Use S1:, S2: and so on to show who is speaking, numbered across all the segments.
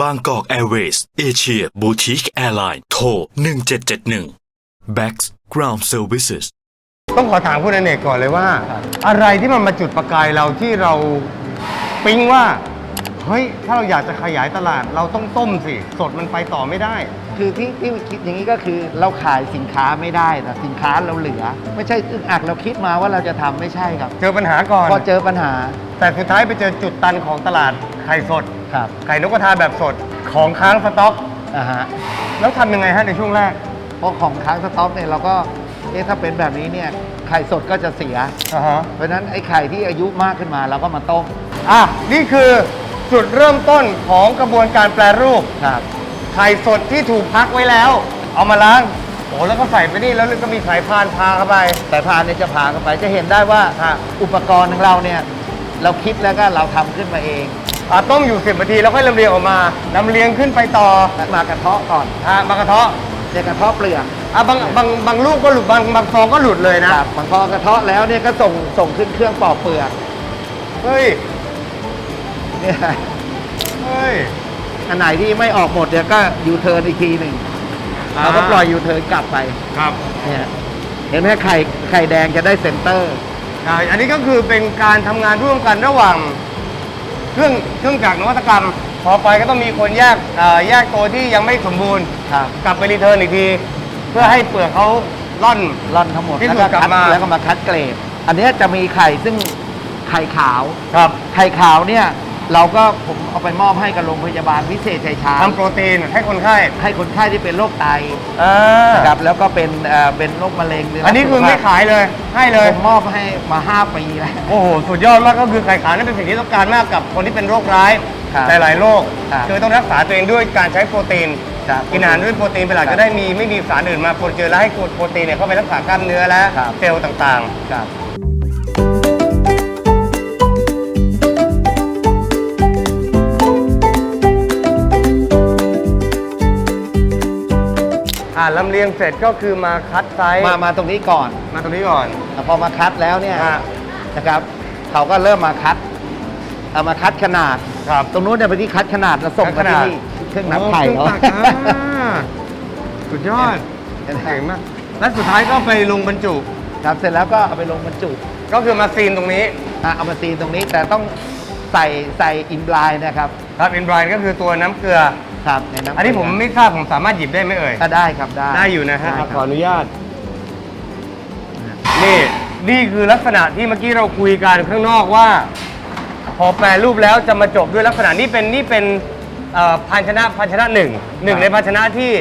S1: บางกอกแอร์เวย์สเอเชียบูติกแอร์ไลน์โทร 1771 Bax Ground Services
S2: ต้องขอถามคุณอเนกก่อนเลยว่า อะไรที่มันมาจุดประกายเราที่เราปิ๊งว่า เฮ้ย ถ้าเราอยากจะขยายตลาดเราต้องต้มสิ สดมันไปต่อไม่ได้
S3: คือที่ที่คิดอย่างนี้ก็คือเราขายสินค้าไม่ได้แต่สินค้าเราเหลือ ไม่ใช่อึกอักเราคิดมาว่าเราจะทำไม่ใช่ครับ
S2: เจอปัญหาก่อน
S3: พอเจอปัญหา
S2: แต่สุดท้ายไปเจอจุดตันของตลาดไข่สด
S3: ครับ
S2: ไข่นกกระทาแบบสดของค้างสต็อก
S3: อ่าฮะ
S2: แล้วทำยังไงฮะในช่วงแรก
S3: เพราะของค้างสต็อกเนี่ยเราก็เอ๊ะถ้าเป็นแบบนี้เนี่ยไข่สดก็จะเสีย
S2: อ่าฮะ
S3: เพราะฉะนั้นไอ้ไข่ที่อายุมากขึ้นมาเราก็มาต้ม
S2: อะ นี่คือ จุดเริ่มต้นของกระบวนการแปรรูป
S3: ครับ
S2: ไข่สดที่ถูกพักไว้แล้ว เอามาล้าง โอ้แล้วก็ใส่ไปนี่แล้วก็มีสายพานพาเข้าไป
S3: สายพานเนี่ยจะผ่าเข้าไปจะเห็นได้ว่า
S2: ฮะ
S3: อุปกรณ์ของเราเนี่ยเราคิดแล้วก็เราทำขึ้นมาเอง
S2: อะต้มอยู่ 10นาทีแล้วค่อยลำเลียงออกมาลำเลียงขึ้นไปต่อ
S3: มากระเทาะก่อน
S2: อะมากระเทาะ
S3: จะกระเทาะเปลือก
S2: อะบางบางบางลูกก็หลุดบางบางฟองก็หลุดเลยนะ ครับ
S3: มันพอกระเทาะแล้วเนี่ยก็ส่งส่งขึ้นเครื่องปอกเปลือก
S2: เฮ้ย
S3: เนี่ย
S2: เฮ้ย
S3: อันไหนที่ไม่ออกหมดเนี่ยก็ยูเทิร์นอีกทีหนึ่ง
S2: อ่า
S3: เราก็ปล่อยยูเทิร์นกลับไป
S2: ครับ
S3: เนี่ยเห็นไหมไข่ไข่แดงจะได้เซนเตอร์
S2: อะอันนี้ก็คือเป็นการทำงานร่วมกันระหว่าง เครื่องเครื่องจักรนวัตกรรม พอไปก็ต้องมีคนแยกเอ่อแยกตัวที่ยังไม่สมบูรณ์
S3: ครับ
S2: กลับไปรีเทิร์นอีกที เพื่อให้เปลือกเขาล่อน
S3: ร่อนทั้งหมด
S2: ที่
S3: แล้ว
S2: ถู
S3: ก็
S2: กกลับ
S3: คัด
S2: มา
S3: แล้วก็มาคัดเกรด อันเนี้ยจะมีไข่ซึ่งไข่ขาว
S2: ครับ
S3: ไข่ขาวเนี่ย เราก็ผมเอาไปมอบให้กับโรงพยาบาลวิเศษชัยชาญ
S2: ทำโปรตีนให้คนไข้
S3: ให้คนไข้ที่เป็นโรคไต
S2: อ่า
S3: นะครับแล้วก็เป็นเอ่อเป็นโรคมะเร็งหรื
S2: อันนี้คือไม่ขายเลย ให้เลย
S3: ผมมอบให้มา 5 ปีแล้ว
S2: โอ้โห สุดยอดมากก็คือไข่ขาวนั่นเป็นสิ่งที่ต้องการมากกับคนที่เป็นโรคร้าย
S3: ครับ
S2: หลายๆโรค
S3: ครับ
S2: คือต้องรักษาตัวเองด้วยการใช้โปรตีน
S3: ครับ
S2: กินอาหารด้วยโปรตีนเป็นหลัก
S3: ครับ
S2: จะได้มีไม่มีสารอื่นมาปนเจือแล้วให้โปรตีนเนี่ยเข้าไปรักษากล้ามเนื้อและ
S3: ครับ
S2: เซลล์ต่าง
S3: ครับ
S2: อ่าลำเลียงเสร็จก็คือมาคัดไซส์
S3: มามาตรงนี้ก่อน
S2: มาตรงนี้ก่อน
S3: แต่พอมาคัดแล้วเนี่ย
S2: ฮะ
S3: นะครับเขาก็เริ่มมาคัดเอามาคัดขนาด
S2: ครับ
S3: ตรงนู้นเนี่ยไปที่คัดขนาดแล้วส่ง
S2: คั
S3: มา
S2: ดขนาด
S3: ที่นี่เครื่องนับไข่
S2: โอ้
S3: เขา
S2: ครื่องตักอ่าสุดยอด
S3: เห็นไหม
S2: เก่งมากและสุดท้ายก็ไปลงบรรจุ
S3: ครับเสร็จแล้วก็เอาไปลงบรรจุ
S2: ก็คือมาซีนตรงนี้
S3: อะเอามาซีนตรงนี้แต่ต้องใส่ใส่อินบลายนะครับ
S2: ครับอินบรายก็คือตัวน้ำเกลือ
S3: ครับในน้ำ
S2: อันนี้ผมไม่ทราบผมสามารถหยิบได้ไหมเอ่ย
S3: ก็ได้ครับได้
S2: ได้อยู่นะฮะ
S3: ได้ครับ
S2: ขออนุญาต นี่นี่คือลักษณะที่เมื่อกี้เราคุยกันข้างนอกว่า พอแปลรูปแล้วจะมาจบด้วยลักษณะนี้เป็นนี่เป็นเอ่อภาชนะภาชนะหนึ่งหนึ่งในภาชนะที่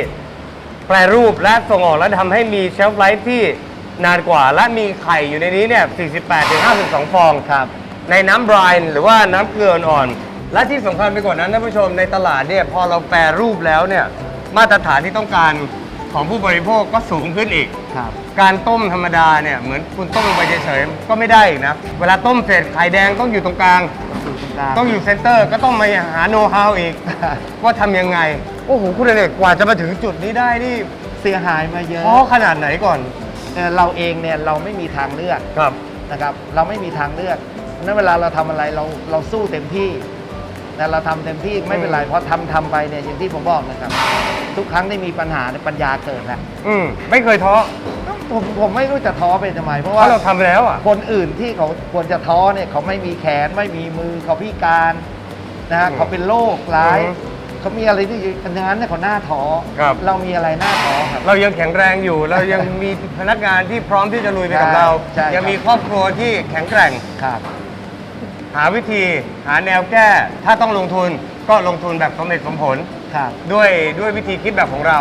S2: แปลรูปและส่งออกและทำให้มีเชลฟ์ไลฟ์ที่นานกว่า และมีไข่อยู่ในนี้เนี่ย48ถึง52 ฟอง
S3: ครับ
S2: ในน้ำบรายหรือว่าน้ำเกลืออ่อนๆ และที่สำคัญไปกว่านั้นท่านผู้ชมในตลาดเนี่ยพอเราแปรรูปแล้วเนี่ยมาตรฐานที่ต้องการของผู้บริโภคก็สูงขึ้นอีก
S3: ครับ
S2: การต้มธรรมดาเนี่ยเหมือนคุณต้มลงไปเฉยๆก็ไม่ได้อีกนะเวลาต้มเสร็จไข่แดงต้องอยู่ตรงกลาง ต้องอยู่เซนเตอร์ก็ต้องมาหาโน้ตฮาวอีก ว่าทำยังไง โอ้โห คุณเอกกว่าจะมาถึงจุดนี้ได้นี่
S3: เสียหายมาเยอะ
S2: เพราะขนาดไหนก่อน
S3: เอ่อเราเองเนี่ยเราไม่มีทางเลือก
S2: ครับ
S3: นะครับ เราไม่มีทางเลือกนั้นเวลาเราทำอะไรเราเราสู้เต็มที่ แต่เราทำเต็มที่ไม่เป็นไรเพราะทำทำไปเนี่ยอย่างที่ผมบอกนะครับ ทุกครั้งที่มีปัญหาเนี่ยปัญญาเกิดแหละ
S2: อืมไม่เคยท้อ
S3: ผมผมไม่รู้จะท้อไปทำไม เพราะ
S2: เพ
S3: ว่า
S2: ราะเราทำไปแล้วอะ
S3: คนอื่นที่เขาควรจะท้อเนี่ยเขาไม่มีแขนไม่มีมือเขาพิการนะฮะ
S2: อืม
S3: เขาเป็นโรคร้าย
S2: อืม
S3: เขามีอะไรที่ขนาดนั้นเนี่ยเขาหน้าท้อ
S2: ครับ
S3: เรามีอะไรหน้าท้อครับ
S2: เรายังแข็งแรงอยู่ เรายังมีพนักงานที่พร้อมที่จะลุยไปกับเรา
S3: ใช่ครับ
S2: ยังมีครอบครัวที่แข็งแกร่ง
S3: ครับ
S2: หาวิธีหาแนวแก้ ถ้าต้องลงทุนก็ลงทุนแบบสมเหตุสมผล
S3: ครับ
S2: ด้วยด้วยวิธีคิดแบบของเรา